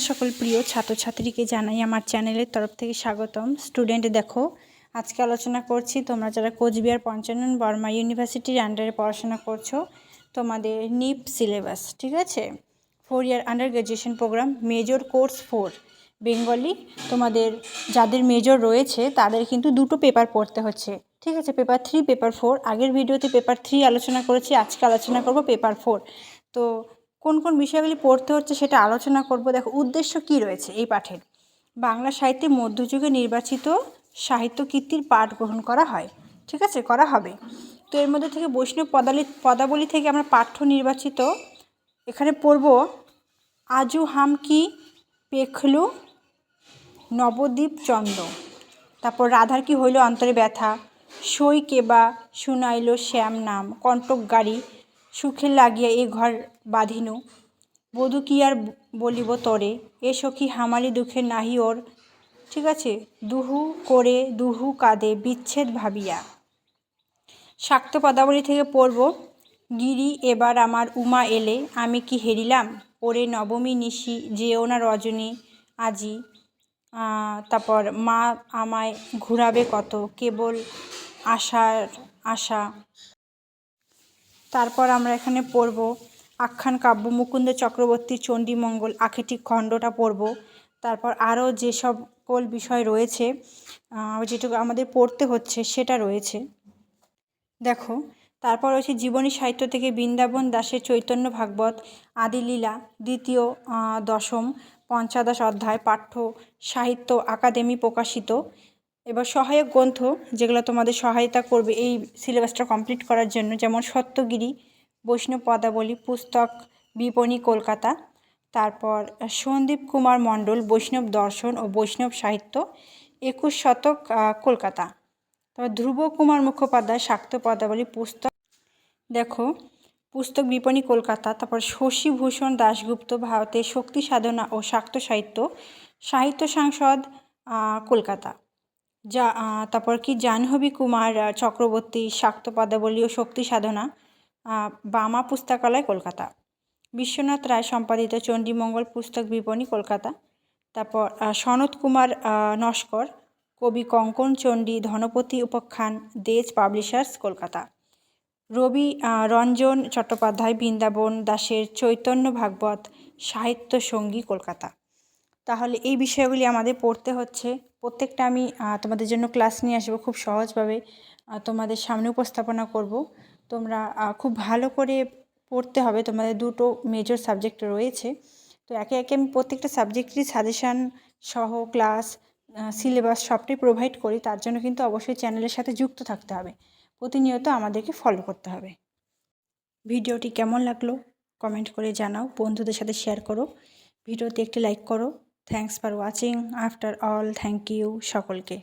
আমার সকল প্রিয় ছাত্রছাত্রীকে জানাই আমার চ্যানেলের তরফ থেকে স্বাগতম। স্টুডেন্ট, দেখো, আজকে আলোচনা করছি, তোমরা যারা কোচবিহার পঞ্চানন বর্মা ইউনিভার্সিটির আন্ডারে পড়াশোনা করছ, তোমাদের নিপ সিলেবাস ঠিক আছে? Four year under graduation program major course four Bengali তোমাদের যাদের মেজর রয়েছে, তাদের কিন্তু দুটো পেপার পড়তে হচ্ছে, ঠিক আছে? পেপার থ্রি পেপার ফোর আগের ভিডিওতে পেপার থ্রি আলোচনা করেছি, আজকে আলোচনা করব পেপার ফোর তো কোন কোন বিষয়গুলি পড়তে হচ্ছে সেটা আলোচনা করব। দেখো, উদ্দেশ্য কি রয়েছে এই পাঠের? বাংলা সাহিত্যে মধ্যযুগে নির্বাচিত সাহিত্য কীর্তির পাঠ গ্রহণ করা হয়। ঠিক আছে? করা হবে। তো এর মধ্যে থেকে বৈষ্ণব পদালি, পদাবলী থেকে আমরা পাঠ্য নির্বাচিত এখানে পড়ব আজু হাম কি পেখলু নবদ্বীপ চন্দ্র তারপর রাধার কি হইল অন্তরে ব্যথা? সই কেবা শুনাইল শ্যাম নাম কণ্টক গাড়ি সুখে লাগিয়া এ ঘর বাঁধিনু। বধূ কি আর বলিব তরে? এ সখী হামালি দুঃখে নাহি ওর। ঠিক আছে, দুহু করে দুহু কাঁদে বিচ্ছেদ ভাবিয়া। শাক্ত পদাবলী থেকে পড়ব। গিরি, এবার আমার উমা এলে, আমি কি হেরিলাম? ওরে নবমী নিশি, যেও না রজনী আজি। তারপর মা আমায় ঘুরাবে কত? কেবল আশার আশা। তারপর আমরা এখানে পড়ব আখ্যান কাব্য মুকুন্দ চক্রবর্তীর চণ্ডীমঙ্গল আখেটি খণ্ডটা পড়ব। তারপর আরও যে সকল বিষয় রয়েছে যেটুকু আমাদের পড়তে হচ্ছে সেটা রয়েছে। দেখো, তারপর রয়েছে জীবনী সাহিত্য থেকে বৃন্দাবন দাসের চৈতন্য ভাগবত, আদিলীলা, দ্বিতীয় দশম, পঞ্চাদশ অধ্যায় পাঠ্য সাহিত্য আকাদেমি প্রকাশিত। এবার সহায়ক গ্রন্থ যেগুলো তোমাদের সহায়তা করবে এই সিলেবাসটা কমপ্লিট করার জন্য, যেমন সত্যগিরি বৈষ্ণব পদাবলী পুস্তক, বিপণী, কলকাতা, তারপর সন্দীপ কুমার মণ্ডল, বৈষ্ণব দর্শন ও বৈষ্ণব সাহিত্য, একুশ শতক কলকাতা। তারপর ধ্রুব কুমার মুখোপাধ্যায়, শাক্ত পদাবলী, পুস্তক, দেখো, পুস্তক, বিপণী, কলকাতা, তারপর শশীভূষণ দাশগুপ্ত, ভারতের শক্তি সাধনা ও শাক্ত সাহিত্য সাহিত্য সাংসদ কলকাতা। যা তারপর কি জাহ্নবী কুমার চক্রবর্তী, শাক্ত পদাবলী ও শক্তি সাধনা বামা পুস্তকালয় কলকাতা। বিশ্বনাথ রায় সম্পাদিত চণ্ডীমঙ্গল পুস্তক বিপণী কলকাতা। তারপর সনত কুমার নস্কর, কবি কঙ্কন চণ্ডী, ধনপতি উপাখ্যান, দেজ পাবলিশার্স কলকাতা। রবি রঞ্জন চট্টোপাধ্যায়, বৃন্দাবন দাসের চৈতন্য ভাগবত সাহিত্য সঙ্গী কলকাতা। তাহলে এই বিষয়গুলি আমাদের পড়তে হচ্ছে। প্রত্যেকটা আমি তোমাদের জন্য ক্লাস নিয়ে আসব খুব সহজভাবে। তোমাদের সামনে উপস্থাপনা করব। তোমরা খুব ভালো করে পড়তে হবে। তোমাদের দুটো মেজর সাবজেক্ট রয়েছে। তো একে একে আমি প্রত্যেকটা সাবজেক্টেরই সাজেশান সহ ক্লাস সিলেবাস সবটাই প্রোভাইড করি। তার জন্য কিন্তু অবশ্যই চ্যানেলের সাথে যুক্ত থাকতে হবে। প্রতিনিয়ত আমাদেরকে ফলো করতে হবে। ভিডিওটি কেমন লাগল? কমেন্ট করে জানাও। বন্ধুদের সাথে শেয়ার করো। ভিডিওতে একটি লাইক করো। Thanks for watching after all thank you সকলকে।